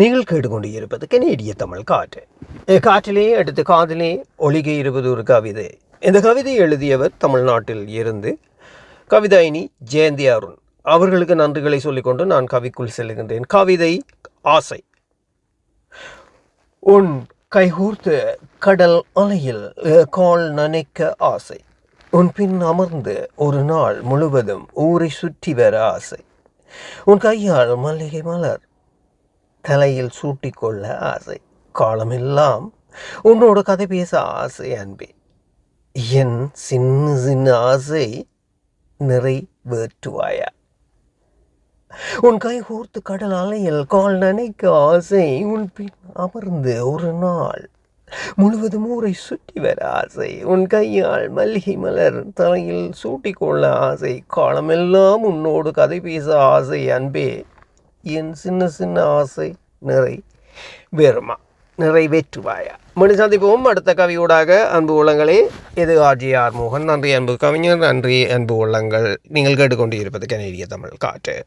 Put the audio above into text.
நீங்கள் கேட்டுக்கொண்டு இருப்பது கனேடிய தமிழ் காற்று. காற்றிலே அடுத்து காதிலே ஒளிக இருப்பது ஒரு கவிதை. இந்த கவிதை எழுதியவர் தமிழ்நாட்டில் இருந்து கவிதாயினி ஜெயந்தி அருண். அவர்களுக்கு நன்றிகளை சொல்லிக்கொண்டு நான் கவிக்குள் செல்கின்றேன். கவிதை ஆசை. உன் கைகூர்த்த கடல் அலையில் கால் நனைக்க ஆசை. உன் பின் அமர்ந்து ஒரு நாள் முழுவதும் ஊரை சுற்றி வர ஆசை. உன் கையால் மல்லிகை மலர் தலையில் சூட்டிக்கொள்ள ஆசை. காலமெல்லாம் உன்னோட கதை பேச ஆசை அன்பே. என் சின்ன சின்ன ஆசை நிறைவேற்றுவாயா? உன் கை கோர்த்து கடல் அலையில் கால் நினைக்க ஆசை உன் பின் அமர்ந்து ஒரு நாள் முழுவதும் ஊரை சுற்றி வர ஆசை உன் கையால் மல்லிகை மலர் தலையில் சூட்டிக்கொள்ள ஆசை காலமெல்லாம் உன்னோடு கதை பேச ஆசை அன்பே. என் சின்ன சின்ன ஆசை நிறை வேறுமா நிறைவேற்றுவாயா? மணி சந்திப்போம். அடுத்த கவியூடாக அன்பு உள்ளங்களே இது ஆர்ஜிஆர் மோகன்? நன்றி அன்பு கவிஞர் நன்றி அன்பு உள்ளங்கள். நீங்கள் கேட்டுக்கொண்டு இருப்பது கனேடிய தமிழ் காற்று.